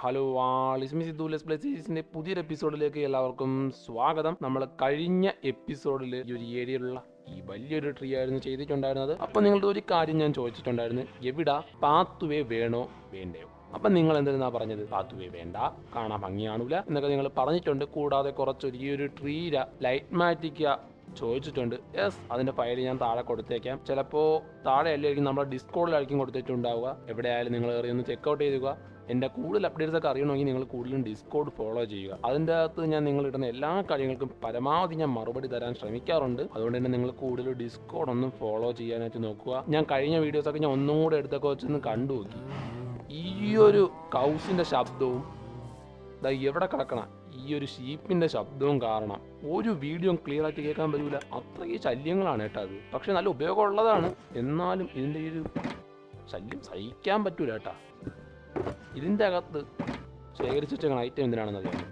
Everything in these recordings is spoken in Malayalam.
ഹലോ ആളിസ്മി സിദ്ധു ലെസ് പ്ലേസിന്റെ പുതിയൊരു എപ്പിസോഡിലേക്ക് എല്ലാവർക്കും സ്വാഗതം. നമ്മൾ കഴിഞ്ഞ എപ്പിസോഡിൽ ഈ ഒരു ഏരിയയിലുള്ള ഈ വലിയൊരു ട്രീ ആയിരുന്നു ചെയ്തിട്ടുണ്ടായിരുന്നത്. അപ്പോൾ നിങ്ങളുടെ ഒരു കാര്യം ഞാൻ ചോദിച്ചിട്ടുണ്ടായിരുന്നു. എവിടാ? പാത്തുവേ വേണോ? വേണ്ടയോ? അപ്പം നിങ്ങൾ എന്തിനാ പറഞ്ഞത്? പാത്തുവേ വേണ്ട. കാണാൻ ഭംഗിയാണൂല എന്നൊക്കെ നിങ്ങൾ പറഞ്ഞിട്ടുണ്ട്. കൂടാതെ കുറച്ചൊരു ഈ ഒരു ട്രീര ലൈറ്റ് മാറ്റിക്ക ചോദിച്ചിട്ടുണ്ട്. യെസ് അതിന്റെ ഫയൽ ഞാൻ താഴെ കൊടുത്തേക്കാം. ചിലപ്പോ താഴെ അല്ലായിരിക്കും നമ്മുടെ ഡിസ്കോഡിലായിരിക്കും കൊടുത്തിട്ടുണ്ടാവുക. എവിടെയായാലും നിങ്ങൾ കയറി ഒന്ന് ചെക്കൗട്ട് ചെയ്യുക എന്റെ കൂടുതൽ അപ്ഡേറ്റ്സ് ഒക്കെ അറിയണമെങ്കിൽ നിങ്ങൾ കൂടുതലും ഡിസ്കോഡ് ഫോളോ ചെയ്യുക. അതിന്റെ അകത്ത് ഞാൻ നിങ്ങൾ ഇടുന്ന എല്ലാ കാര്യങ്ങൾക്കും പരമാവധി ഞാൻ മറുപടി തരാൻ ശ്രമിക്കാറുണ്ട്. അതുകൊണ്ട് തന്നെ നിങ്ങൾ കൂടുതൽ ഡിസ്കോഡ് ഒന്നും ഫോളോ ചെയ്യാനായിട്ട് നോക്കുക. ഞാൻ കഴിഞ്ഞ വീഡിയോസൊക്കെ ഞാൻ ഒന്നും കൂടെ എടുത്തൊക്കെ വെച്ചൊന്ന് കണ്ടു നോക്കി. ഈ ഒരു കൗസിന്റെ ശബ്ദവും ദാ എവിടെ കിടക്കണ? ഈ ഒരു ഷീപ്പിന്റെ ശബ്ദവും കാരണം ഒരു വീഡിയോ ക്ലിയർ ആയിട്ട് കേൾക്കാൻ പറ്റൂല. അത്രയും ശല്യങ്ങളാണ് കേട്ടോ അത്. പക്ഷെ നല്ല ഉപയോഗമുള്ളതാണ്. എന്നാലും ഇതിന്റെ ഒരു ശല്യം സഹിക്കാൻ പറ്റൂല കേട്ടാ. ഇതിന്റെ അകത്ത് ശേഖരിച്ച് വെച്ചേക്കണ ഐറ്റം എന്തിനാണെന്ന് അറിയാം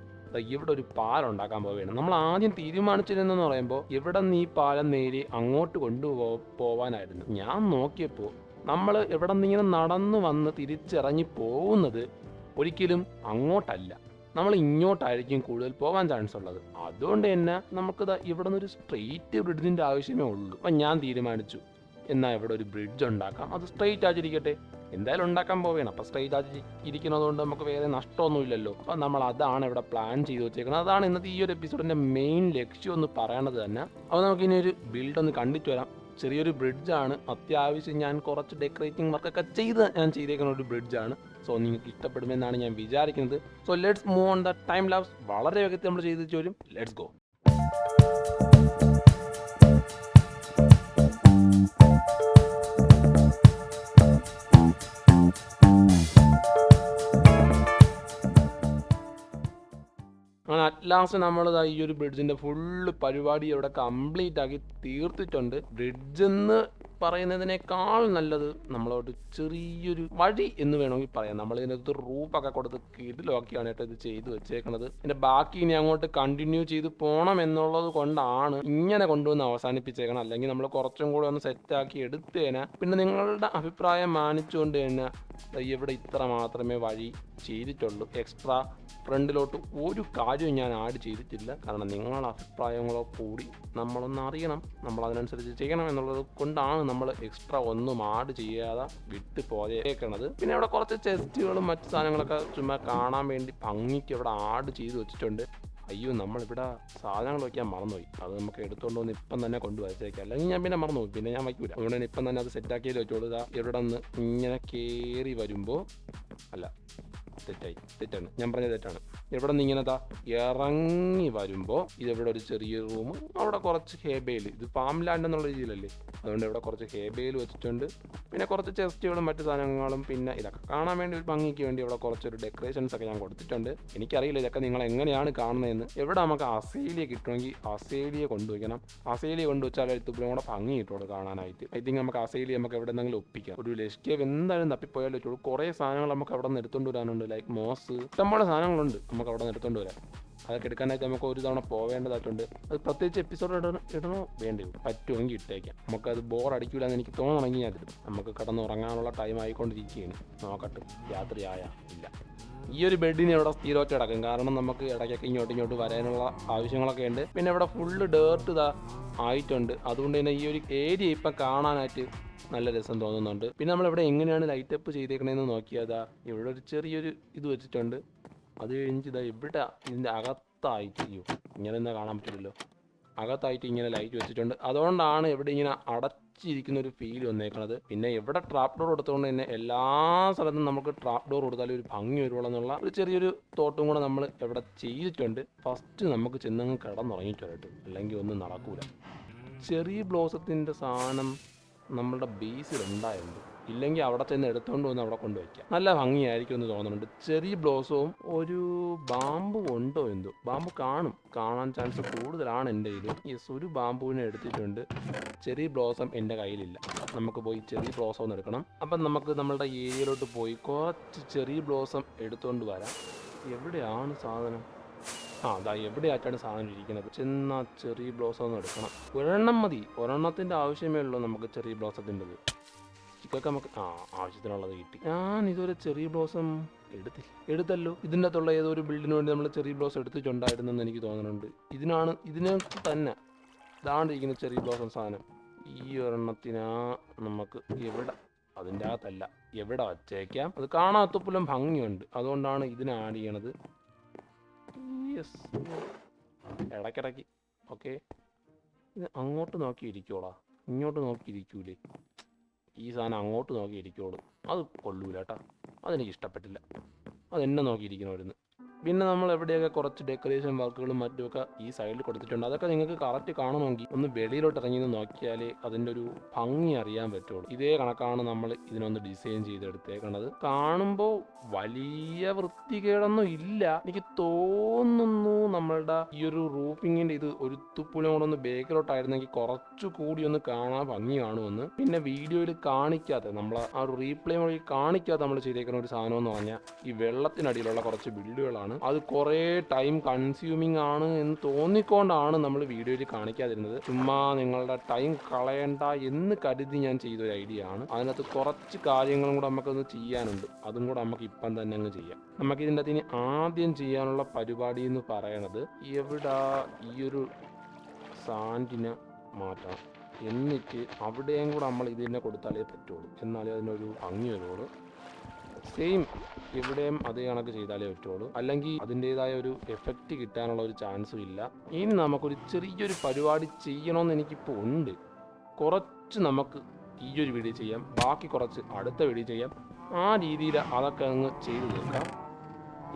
ഇവിടെ ഒരു പാലം ഉണ്ടാക്കാൻ പോവുകയാണ്. നമ്മൾ ആദ്യം തീരുമാനിച്ചിരുന്നെന്ന് പറയുമ്പോൾ ഇവിടെ നിന്ന് ഈ പാലം നേരി അങ്ങോട്ട് കൊണ്ടുപോ പോവാനായിരുന്നു. ഞാൻ നോക്കിയപ്പോൾ നമ്മൾ ഇവിടെ നിന്ന് ഇങ്ങനെ നടന്നു വന്ന് തിരിച്ചിറങ്ങി പോകുന്നത് ഒരിക്കലും അങ്ങോട്ടല്ല. നമ്മൾ ഇങ്ങോട്ടായിരിക്കും കൂടുതൽ പോകാൻ ചാൻസ് ഉള്ളത്. അതുകൊണ്ട് തന്നെ നമുക്ക് ദാ ഇവിടെ ഒരു സ്ട്രെയിറ്റ് ബ്രിഡ്ജിന്റെ ആവശ്യമേ ഉള്ളൂ. അപ്പം ഞാൻ തീരുമാനിച്ചു. എന്നാൽ ഇവിടെ ഒരു ബ്രിഡ്ജ് ഉണ്ടാക്കാം. അത് സ്ട്രെയിറ്റ് ആചരിക്കട്ടെ എന്തായാലും ഉണ്ടാക്കാൻ പോവുകയാണ്. അപ്പോൾ സ്ട്രെയിറ്റ് ആക്കി ഇരിക്കുന്നതുകൊണ്ട് നമുക്ക് വേറെ നഷ്ടമൊന്നുമില്ലല്ലോ. അപ്പോൾ നമ്മൾ അതാണ് ഇവിടെ പ്ലാൻ ചെയ്ത് വെച്ചേക്കുന്നത്. അതാണ് ഇന്നത്തെ ഈ ഒരു എപ്പിസോഡിന്റെ മെയിൻ ലക്ഷ്യം എന്ന് പറയണത് തന്നെ. അപ്പോൾ നമുക്ക് ഇനി ഒരു ബിൽഡ് ഒന്ന് കണ്ടിട്ട് വരാം. ചെറിയൊരു ബ്രിഡ്ജാണ് അത്യാവശ്യം ഞാൻ കുറച്ച് ഡെക്കറേറ്റിംഗ് വർക്കൊക്കെ ചെയ്ത് ഞാൻ ചെയ്തേക്കുന്ന ഒരു ബ്രിഡ്ജാണ് സോ നിങ്ങൾക്ക് ഇഷ്ടപ്പെടുമെന്നാണ് ഞാൻ വിചാരിക്കുന്നത്. So let's move on the time labs വളരെ വേഗത്തിൽ നമ്മൾ ചെയ്ത് വരും. ലെറ്റ്സ് ഗോ ലാസ്റ്റ് നമ്മൾ ഈ ഒരു ബ്രിഡ്ജിന്റെ ഫുള്ള് പരിപാടി ഇവിടെ കംപ്ലീറ്റ് ആക്കി തീർത്തിട്ടുണ്ട്. ബ്രിഡ്ജ് എന്ന് പറയുന്നതിനേക്കാൾ നല്ലത് നമ്മളോട് ചെറിയൊരു വഴി എന്ന് വേണമെങ്കിൽ പറയാം. നമ്മൾ ഇതിനകത്ത് റൂപ്പൊക്കെ കൊടുത്ത് കിടിലാക്കിയാണ് കേട്ടോ ഇത് ചെയ്തു വെച്ചേക്കുന്നത് പിന്നെ ബാക്കി ഇനി അങ്ങോട്ട് കണ്ടിന്യൂ ചെയ്ത് പോകണം എന്നുള്ളത് കൊണ്ടാണ് ഇങ്ങനെ കൊണ്ടുവന്ന് അവസാനിപ്പിച്ചേക്കണം അല്ലെങ്കിൽ നമ്മൾ കുറച്ചും കൂടെ ഒന്ന് സെറ്റാക്കി എടുത്തേനെ. പിന്നെ നിങ്ങളുടെ അഭിപ്രായം മാനിച്ചുകൊണ്ട് തന്നെ ഇവിടെ ഇത്ര മാത്രമേ വഴി ചെയ്തിട്ടുള്ളൂ. എക്സ്ട്രാ ഫ്രണ്ടിലോട്ട് ഒരു കാര്യവും ഞാൻ ആഡ് ചെയ്തിട്ടില്ല. കാരണം നിങ്ങളുടെ അഭിപ്രായങ്ങളോ കൂടി നമ്മളൊന്ന് അറിയണം. നമ്മൾ അതിനനുസരിച്ച് ചെയ്യണം എന്നുള്ളത് കൊണ്ടാണ് നമ്മൾ എക്സ്ട്രാ ഒന്നും ആഡ് ചെയ്യാതെ വിട്ട് പോയേക്കണത്. പിന്നെ അവിടെ കുറച്ച് ചെസ്റ്റുകളും മറ്റു സാധനങ്ങളൊക്കെ ചുമ്മാ കാണാൻ വേണ്ടി ഭംഗിക്ക് ഇവിടെ ആഡ് ചെയ്ത് വെച്ചിട്ടുണ്ട്. അയ്യോ നമ്മളിവിടെ സാധനങ്ങൾ വയ്ക്കാൻ മറന്നുപോയി. അത് നമുക്ക് എടുത്തുകൊണ്ട് വന്ന് ഇപ്പം തന്നെ കൊണ്ടുവച്ചേക്കാം അല്ലെങ്കിൽ ഞാൻ പിന്നെ മറന്നു പിന്നെ ഞാൻ വയ്ക്കൂല. അതുകൊണ്ട് തന്നെ ഇപ്പം തന്നെ അത് സെറ്റാക്കിയത് വെച്ചോളൂ. ഇവിടെ നിന്ന് ഇങ്ങനെ കയറി വരുമ്പോൾ അല്ല തെറ്റായി. തെറ്റാണ്. ഞാൻ പറഞ്ഞത് തെറ്റാണ്. ഇവിടെ നിന്ന് ഇങ്ങനെ ദാ ഇറങ്ങി വരുമ്പോൾ ഇതിവിടെ ഒരു ചെറിയ റൂം അവിടെ കുറച്ച് ഹേബേൽ ഇത് ഫാം ലാൻഡ് എന്നുള്ള രീതിയിലല്ലേ? അതുകൊണ്ട് ഇവിടെ കുറച്ച് ഹേബേൽ വെച്ചിട്ടുണ്ട്. പിന്നെ കുറച്ച് ചെസ്റ്റുകളും മറ്റു സാധനങ്ങളും പിന്നെ ഇതൊക്കെ കാണാൻ വേണ്ടി ഒരു ഭംഗിക്ക് വേണ്ടി ഇവിടെ കുറച്ചൊരു ഡെക്കറേഷൻസ് ഒക്കെ ഞാൻ കൊടുത്തിട്ടുണ്ട്. എനിക്കറിയില്ല ഇതൊക്കെ നിങ്ങൾ എങ്ങനെയാണ് കാണുന്നതെന്ന്. എവിടെ നമുക്ക് അസേലിയ കിട്ടുമെങ്കിൽ അസേലിയ കൊണ്ടുവയ്ക്കണം. അസേലിയ കൊണ്ടുവച്ചാൽ എഴുത്തുമ്പോഴും കൂടെ ഭംഗി കിട്ടുള്ളൂ കാണാനായിട്ട്. ഐ തിങ്ക് നമുക്ക് അസേലിയ നമുക്ക് എവിടെ നിന്നെങ്കിലും ഒപ്പിക്കാം. ഒരു ലഷ്കേവ് എന്തായാലും തപ്പിപ്പോയാലും കുറേ സാധനങ്ങൾ നമുക്ക് അവിടെ നിന്ന് എടുത്തുകൊണ്ട് വരാനുണ്ട്. ലൈക്ക് മോസ് ഇഷ്ടംപോലെ സാധനങ്ങളുണ്ട് നമുക്ക് അവിടെ നിന്ന് വരാം അതൊക്കെ എടുക്കാനായിട്ട് നമുക്ക് ഒരു തവണ പോവേണ്ടതായിട്ടുണ്ട്. അത് പ്രത്യേകിച്ച് എപ്പിസോഡ് ഇടണോ ഇടണോ? വരും പറ്റുമെങ്കിൽ ഇട്ടേക്കാം. നമുക്കത് ബോർ അടിക്കില്ല എന്ന് എനിക്ക് തോന്നണമെങ്കിൽ ഇടും നമുക്ക് കിടന്നുറങ്ങാനുള്ള ടൈം ആയിക്കൊണ്ടിരിക്കുകയാണ്. നോക്കട്ടെ. രാത്രിയായ ഇല്ല. ഈ ഒരു ബെഡിന് ഇവിടെ സ്ഥിരമായിട്ട് കിടക്കും കാരണം നമുക്ക് ഇടയ്ക്കൊക്കെ ഇങ്ങോട്ട് ഇങ്ങോട്ട് വരാനുള്ള ആവശ്യങ്ങളൊക്കെ ഉണ്ട്. പിന്നെ ഇവിടെ ഫുള്ള് ഡേർട്ട് ഇതാ ആയിട്ടുണ്ട്. അതുകൊണ്ട് തന്നെ ഈ ഒരു ഏരിയ ഇപ്പം കാണാനായിട്ട് നല്ല രസം തോന്നുന്നുണ്ട്. പിന്നെ നമ്മൾ ഇവിടെ എങ്ങനെയാണ് ലൈറ്റ് അപ്പ് ചെയ്തേക്കണേന്ന് നോക്കിയതാ ഇവിടെ ഒരു ചെറിയൊരു ഇത് വെച്ചിട്ടുണ്ട്. അത് കഴിഞ്ഞിട്ട് ഇതാ ഇവിടെ ഇതിന്റെ അകത്തായിട്ട് അയ്യോ ഇങ്ങനെ എന്താ കാണാൻ പറ്റില്ലല്ലോ. അകത്തായിട്ട് ഇങ്ങനെ ലൈറ്റ് വെച്ചിട്ടുണ്ട്. അതുകൊണ്ടാണ് ഇവിടെ ഇങ്ങനെ അടച്ചിരിക്കുന്ന ഒരു ഫീൽ വന്നേക്കുന്നത് പിന്നെ ഇവിടെ ട്രാപ്പ് ഡോർ കൊടുത്തുകൊണ്ട് തന്നെ എല്ലാ സ്ഥലത്തും നമുക്ക് ട്രാപ്പ് ഡോർ കൊടുത്താലും ഒരു ഭംഗി വരുവുള്ളൂ എന്നുള്ള ഒരു ചെറിയൊരു തോട്ടും കൂടെ നമ്മൾ ഇവിടെ ചെയ്തിട്ടുണ്ട്. ഫസ്റ്റ് നമുക്ക് ചെന്നങ്ങ് കിടന്നുറങ്ങിയിട്ട് വരട്ടെ അല്ലെങ്കിൽ ഒന്നും നടക്കൂല. ചെറിയ ബ്ലോസത്തിന്റെ സാധനം നമ്മളുടെ ബേസിൽ ഉണ്ടായിരുന്നു ഇല്ലെങ്കിൽ അവിടെ ചെന്ന് എടുത്തുകൊണ്ട് വന്ന് അവിടെ കൊണ്ടുവയ്ക്കാം നല്ല ഭംഗിയായിരിക്കും എന്ന് തോന്നുന്നുണ്ട്. ചെറിയ ബ്ലോസവും ഒരു ബാമ്പു ഉണ്ടോ എന്തോ? ബാമ്പു കാണും. കാണാൻ ചാൻസ് കൂടുതലാണ് എന്റെ കയ്യിൽ. യെസ് ഒരു ബാമ്പുവിനെ എടുത്തിട്ടുണ്ട്. ചെറിയ ബ്ലോസം എന്റെ കയ്യിലില്ല. നമുക്ക് പോയി ചെറിയ ബ്ലോസം ഒന്ന് എടുക്കണം. അപ്പം നമുക്ക് നമ്മളുടെ ഏരിയയിലോട്ട് പോയി കുറച്ച് ചെറിയ ബ്ലോസം എടുത്തുകൊണ്ട് വരാം. എവിടെയാണ് സാധനം? ആ അതാ എവിടെയായിട്ടാണ് സാധനം ഇരിക്കുന്നത്? ചെന്നാ ചെറിയ ബ്ലോസം ഒന്ന് എടുക്കണം. ഒരെണ്ണം മതി. ഒരെണ്ണത്തിന്റെ ആവശ്യമേ ഉള്ളൂ നമുക്ക് ചെറിയ ബ്ലോസത്തിന്റെത്. ഇതൊക്കെ നമുക്ക് ആ ആവശ്യത്തിനുള്ളത് കിട്ടി. ഞാൻ ഇതുവരെ ചെറിയ ബ്ലോസം എടുത്തില്ല. എടുത്തല്ലോ. ഇതിന്റെ അകത്തുള്ള ഏതോ ഒരു ബിൽഡിന് വേണ്ടി നമ്മൾ ചെറിയ ബ്ലോസ് എടുത്തിട്ടുണ്ടായിരുന്നെന്ന് എനിക്ക് തോന്നുന്നുണ്ട്. ഇതിനാണ് ഇതിനെ തന്നെ ഇതാണ്ടിരിക്കുന്ന ചെറിയ ബ്ലോസം സാധനം. ഈ ഒരെണ്ണത്തിനാ നമുക്ക് എവിടെ? അതിന്റെ അകത്തല്ല എവിടെ വച്ചേക്കാം? അത് കാണാത്തപ്പോലും ഭംഗിയുണ്ട്. അതുകൊണ്ടാണ് ഇതിനെ ആഡ് ചെയ്യണത്. യെസ് ഇടയ്ക്കിടയ്ക്ക്. ഓക്കെ അങ്ങോട്ട് നോക്കി ഇരിക്കോളാ ഇങ്ങോട്ട് നോക്കി ഇരിക്കൂലേ ഈ സാധനം അങ്ങോട്ട് നോക്കി ഇരിക്കോളൂ അത് കൊള്ളൂല കേട്ടാ അതെനിക്ക് ഇഷ്ടപ്പെട്ടില്ല. അതെന്നെ നോക്കിയിരിക്കണമായിരുന്നു പിന്നെ നമ്മൾ എവിടെയൊക്കെ കുറച്ച് ഡെക്കറേഷൻ വർക്കുകളും മറ്റുമൊക്കെ ഈ സൈഡിൽ കൊടുത്തിട്ടുണ്ട്. അതൊക്കെ നിങ്ങൾക്ക് കറക്റ്റ് കാണണമെങ്കിൽ ഒന്ന് വെളിയിലോട്ട് ഇറങ്ങി നോക്കിയാലേ അതിന്റെ ഒരു ഭംഗി അറിയാൻ പറ്റുള്ളൂ. ഇതേ കണക്കാണ് നമ്മൾ ഇതിനൊന്ന് ഡിസൈൻ ചെയ്തെടുത്തേക്കുന്നത് കാണുമ്പോൾ വലിയ വൃത്തികേടൊന്നും ഇല്ല. എനിക്ക് തോന്നുന്നു നമ്മളുടെ ഈ ഒരു റൂഫിങ്ങിന്റെ ഇത് ഒരു തുപ്പുലും കൂടെ ഒന്ന് ബേക്കിലോട്ടായിരുന്നെങ്കിൽ കുറച്ചു കൂടി ഒന്ന് കാണാൻ ഭംഗി കാണുമെന്ന്. പിന്നെ വീഡിയോയിൽ കാണിക്കാത്ത നമ്മൾ ആ ഒരു റീപ്ലേ വഴി കാണിക്കാത്ത നമ്മൾ ചെയ്തേക്കുന്ന ഒരു സാധനം എന്ന് പറഞ്ഞാൽ ഈ വെള്ളത്തിനടിയിലുള്ള കുറച്ച് ബിൽഡുകളാണ് അത് കുറേ ടൈം കൺസ്യൂമിങ് ആണ് എന്ന് തോന്നിക്കൊണ്ടാണ് നമ്മൾ വീഡിയോയിൽ കാണിക്കാതിരുന്നത്. ചുമ്മാ നിങ്ങളുടെ ടൈം കളയണ്ട എന്ന് കരുതി ഞാൻ ചെയ്തൊരു ഐഡിയ ആണ്. അതിനകത്ത് കുറച്ച് കാര്യങ്ങളും കൂടെ നമുക്കൊന്ന് ചെയ്യാനുണ്ട്. അതും കൂടെ നമുക്ക് ഇപ്പം തന്നെ അങ്ങ് ചെയ്യാം. നമുക്ക് ഇതിന്റെ അകത്ത് ആദ്യം ചെയ്യാനുള്ള പരിപാടി എന്ന് പറയണത് എവിടെ ഈ ഒരു സാൻഡിനെ മാറ്റാം എന്നിട്ട് അവിടെയും കൂടെ നമ്മൾ ഇതിനെ കൊടുത്താലേ പറ്റുള്ളൂ. എന്നാലേ അതിനൊരു ഭംഗി വരുള്ളൂ. സെയിം ഇവിടെയും അതേ കണക്ക് ചെയ്താലേ പറ്റുള്ളൂ. അല്ലെങ്കിൽ അതിന്റെതായ ഒരു എഫക്റ്റ് കിട്ടാനുള്ള ഒരു ചാൻസും ഇല്ല. ഇനി നമുക്കൊരു ചെറിയൊരു പരിപാടി ചെയ്യണമെന്ന് എനിക്കിപ്പോൾ ഉണ്ട്. കുറച്ച് നമുക്ക് ഈ ഒരു വീഡിയോ ചെയ്യാം. ബാക്കി കുറച്ച് അടുത്ത വീഡിയോ ചെയ്യാം. ആ രീതിയിൽ അതൊക്കെ അങ്ങ് ചെയ്തു തീർക്കാം.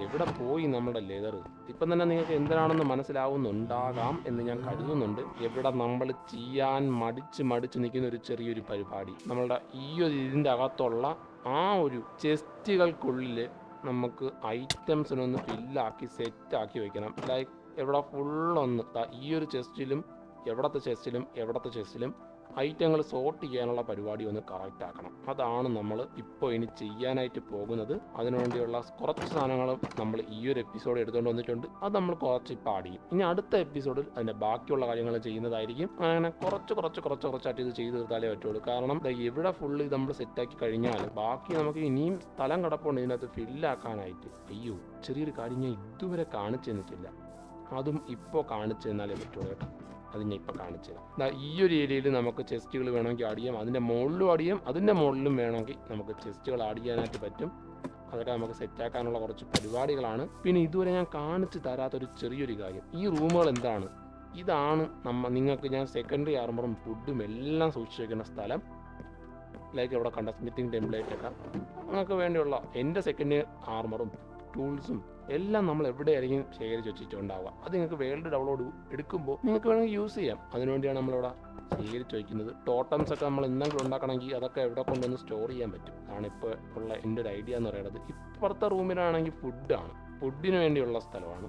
എവിടെ പോയി നമ്മുടെ ലെതർ ഇപ്പം തന്നെ നിങ്ങൾക്ക് എന്തിനാണെന്ന് മനസ്സിലാവുന്നുണ്ടാകാം എന്ന് ഞാൻ കരുതുന്നുണ്ട്. എവിടെ നമ്മൾ ചെയ്യാൻ മടിച്ച് മടിച്ച് നിൽക്കുന്ന ഒരു ചെറിയൊരു പരിപാടി. നമ്മളുടെ ഈ ഒരു ഇതിന്റെ അകത്തുള്ള ആ ഒരു ചെസ്റ്റുകൾക്കുള്ളിൽ നമുക്ക് ഐറ്റംസിനൊന്ന് ഫില്ലാക്കി സെറ്റാക്കി വെക്കണം. ലൈക്ക് എവിടെ ഫുള്ളൊന്ന് ഈ ഒരു ചെസ്റ്റിലും എവിടത്തെ ചെസ്റ്റിലും എവിടത്തെ ചെസ്റ്റിലും ഐറ്റങ്ങൾ സോർട്ട് ചെയ്യാനുള്ള പരിപാടി ഒന്ന് കറക്റ്റ് ആക്കണം. അതാണ് നമ്മൾ ഇപ്പോൾ ഇനി ചെയ്യാനായിട്ട് പോകുന്നത്. അതിനുവേണ്ടിയുള്ള കുറച്ച് സാധനങ്ങൾ നമ്മൾ ഈ ഒരു എപ്പിസോഡ് എടുത്തുകൊണ്ട് വന്നിട്ടുണ്ട്. അത് നമ്മൾ കുറച്ച് ഇപ്പോൾ ആഡ് ചെയ്യും. ഇനി അടുത്ത എപ്പിസോഡിൽ അതിന്റെ ബാക്കിയുള്ള കാര്യങ്ങൾ ചെയ്യുന്നതായിരിക്കും. അങ്ങനെ കുറച്ച് കുറച്ച് കുറച്ച് കുറച്ചായിട്ട് ഇത് ചെയ്ത് തീർത്താലേ പറ്റുള്ളൂ. കാരണം ഇവിടെ ഫുള്ള് ഇത് നമ്മൾ സെറ്റാക്കി കഴിഞ്ഞാൽ ബാക്കി നമുക്ക് ഇനിയും സ്ഥലം കിടപ്പുണ്ട് ഇതിനകത്ത് ഫില്ലാക്കാനായിട്ട് അയ്യോ ചെറിയൊരു കാര്യം ഞാൻ ഇതുവരെ കാണിച്ചു തന്നിട്ടില്ല. അതും ഇപ്പോൾ കാണിച്ചു തന്നാലേ പറ്റുള്ളൂ കേട്ടോ. അത് ഞാൻ ഇപ്പോൾ തരാം. ഈ ഒരു ഏരിയയിൽ നമുക്ക് ചെസ്റ്റുകൾ വേണമെങ്കിൽ ആഡ് ചെയ്യാം. അതിന്റെ മുകളിലും ആഡ് ചെയ്യാം. അതിന്റെ മുകളിലും വേണമെങ്കിൽ നമുക്ക് ചെസ്റ്റുകൾ ആഡ് ചെയ്യാനായിട്ട് പറ്റും. അതൊക്കെ നമുക്ക് സെറ്റാക്കാനുള്ള കുറച്ച് പരിപാടികളാണ്. പിന്നെ ഇതുവരെ ഞാൻ കാണിച്ചു തരാത്തൊരു ചെറിയൊരു കാര്യം. ഈ റൂമുകൾ എന്താണ്? ഇതാണ് നമ്മ നിങ്ങൾക്ക് ഞാൻ സെക്കൻഡറി ആർമറും ഫുഡും എല്ലാം സൂക്ഷിച്ച് സ്ഥലം. ലൈക്ക് ഇവിടെ കണ്ട സ്മിത്തിങ് ടെംപ്ലേറ്റ് ഒക്കെ നിങ്ങൾക്ക് വേണ്ടിയുള്ള എന്റെ സെക്കൻഡ് ആർമറും ടൂൾസും എല്ലാം നമ്മൾ എവിടെയായിരിക്കും ശേഖരിച്ച് വെച്ചിട്ടുണ്ടാവുക. അത് നിങ്ങൾക്ക് വേൾഡ് ഡൗൺലോഡ് എടുക്കുമ്പോൾ നിങ്ങൾക്ക് വേണമെങ്കിൽ യൂസ് ചെയ്യാം. അതിനുവേണ്ടിയാണ് നമ്മളിവിടെ ശേഖരിച്ച് വയ്ക്കുന്നത് ടോട്ടംസ് ഒക്കെ നമ്മൾ എന്തെങ്കിലും ഉണ്ടാക്കണമെങ്കിൽ അതൊക്കെ എവിടെ കൊണ്ടുവന്ന് സ്റ്റോർ ചെയ്യാൻ പറ്റും. ആണ് ഇപ്പോൾ ഉള്ള എന്റെ ഒരു ഐഡിയ എന്ന് പറയുന്നത്. ഇപ്പുറത്തെ റൂമിലാണെങ്കിൽ ഫുഡാണ് ഫുഡിന് വേണ്ടിയുള്ള സ്ഥലമാണ്.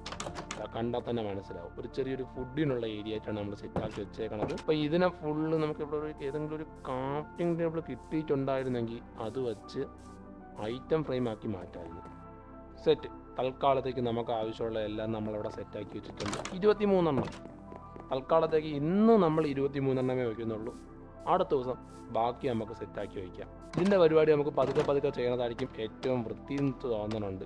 കണ്ടാൽ തന്നെ മനസ്സിലാവും. ഒരു ചെറിയൊരു ഫുഡിനുള്ള ഏരിയ ആയിട്ടാണ് നമ്മൾ സെറ്റാക്കി വെച്ചേക്കണത്. അപ്പോൾ ഇതിനെ ഫുള്ള് നമുക്ക് ഇവിടെ ഒരു ഏതെങ്കിലും ഒരു ക്രാഫ്റ്റിംഗ് ടേബിൾ കിട്ടിയിട്ടുണ്ടായിരുന്നെങ്കിൽ അത് വെച്ച് ഐറ്റം ഫ്രെയിം ആക്കി മാറ്റാമായിരുന്നു. സെറ്റ് തൽക്കാലത്തേക്ക് നമുക്ക് ആവശ്യമുള്ള എല്ലാം നമ്മളിവിടെ സെറ്റാക്കി വെച്ചിട്ടുണ്ട്. ഇരുപത്തി മൂന്നെണ്ണം തൽക്കാലത്തേക്ക് ഇന്ന് നമ്മൾ ഇരുപത്തി മൂന്നെണ്ണമേ വയ്ക്കുന്നുള്ളൂ. അടുത്ത ദിവസം ബാക്കി നമുക്ക് സെറ്റാക്കി വയ്ക്കാം. ഇതിന്റെ പരിപാടി നമുക്ക് പതുക്കെ പതുക്കെ ചെയ്യുന്നതായിരിക്കും ഏറ്റവും വൃത്തി തോന്നുന്നുണ്ട്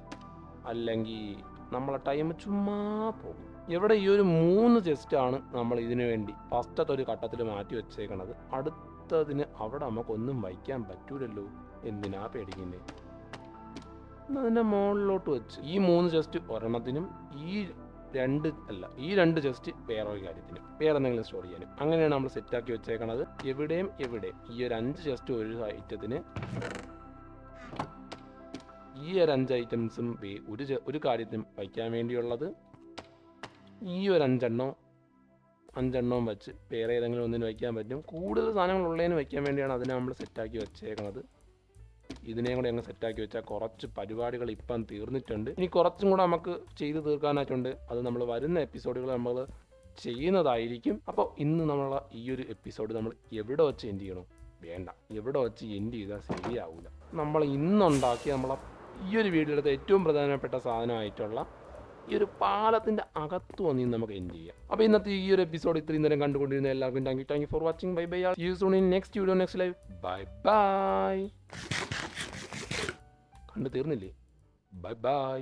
അല്ലെങ്കിൽ നമ്മളെ ടൈം ചുമ്മാ പോകും. ഇവിടെ ഈ ഒരു മൂന്ന് ചെസ്റ്റാണ് നമ്മൾ ഇതിനു വേണ്ടി ഫസ്റ്റത്തെ ഒരു ഘട്ടത്തിൽ മാറ്റി വെച്ചേക്കണത്. അടുത്തതിന് അവിടെ നമുക്കൊന്നും വയ്ക്കാൻ പറ്റൂലല്ലോ. എന്തിനാ പേടിക്കുന്നേ? എന്നാ അതിന്റെ മുകളിലോട്ട് വെച്ച് ഈ മൂന്ന് ചെസ്റ്റ് ഒരെണ്ണത്തിനും ഈ രണ്ട് അല്ല ഈ രണ്ട് ജസ്റ്റ് വേറെ ഒരു കാര്യത്തിന് വേറെ എന്തെങ്കിലും സ്റ്റോർ ചെയ്യാനും. അങ്ങനെയാണ് നമ്മൾ സെറ്റാക്കി വെച്ചേക്കണത്. എവിടെയും എവിടെയും ഈ ഒരു അഞ്ച് ജസ്റ്റ് ഒരു ഐറ്റത്തിന് ഈ ഒരു അഞ്ച് ഐറ്റംസും ഒരു ഒരു കാര്യത്തിനും വയ്ക്കാൻ വേണ്ടിയുള്ളത് ഈ ഒരു അഞ്ചെണ്ണം അഞ്ചെണ്ണവും വെച്ച് വേറെ ഏതെങ്കിലും ഒന്നിന് വയ്ക്കാൻ പറ്റും. കൂടുതൽ സാധനങ്ങൾ ഉള്ളതിന് വയ്ക്കാൻ വേണ്ടിയാണ് അതിനെ നമ്മൾ സെറ്റാക്കി വെച്ചേക്കണത്. ഇതിനെയും കൂടെ അങ്ങ് സെറ്റാക്കി വെച്ചാൽ കുറച്ച് പരിപാടികൾ ഇപ്പം തീർന്നിട്ടുണ്ട്. ഇനി കുറച്ചും കൂടെ നമുക്ക് ചെയ്തു തീർക്കാനായിട്ടുണ്ട്. അത് നമ്മൾ വരുന്ന എപ്പിസോഡുകൾ നമ്മൾ ചെയ്യുന്നതായിരിക്കും. അപ്പോൾ ഇന്ന് നമ്മൾ ഈ ഒരു എപ്പിസോഡ് നമ്മൾ എവിടെ വെച്ച് എൻഡ് ചെയ്യണം? വേണ്ട. എവിടെ വെച്ച് എൻഡ് ചെയ്താൽ ശരിയാവില്ല നമ്മൾ ഇന്നുണ്ടാക്കിയ നമ്മളെ ഈ ഒരു വീഡിയോയിലത്തെ ഏറ്റവും പ്രധാനപ്പെട്ട സാധനമായിട്ടുള്ള ഈ ഒരു പാലത്തിന്റെ അകത്ത് വന്ന് നമുക്ക് എൻഡ് ചെയ്യാം. അപ്പോൾ ഇന്നത്തെ ഈ ഒരു എപ്പിസോഡ് ഇത്രയും നേരം കണ്ടുകൊണ്ടിരുന്ന എല്ലാവർക്കും thank you thank you for watching bye bye you soon in next video next live bye bye കണ്ടു തീർന്നില്ലേ ബൈ ബൈ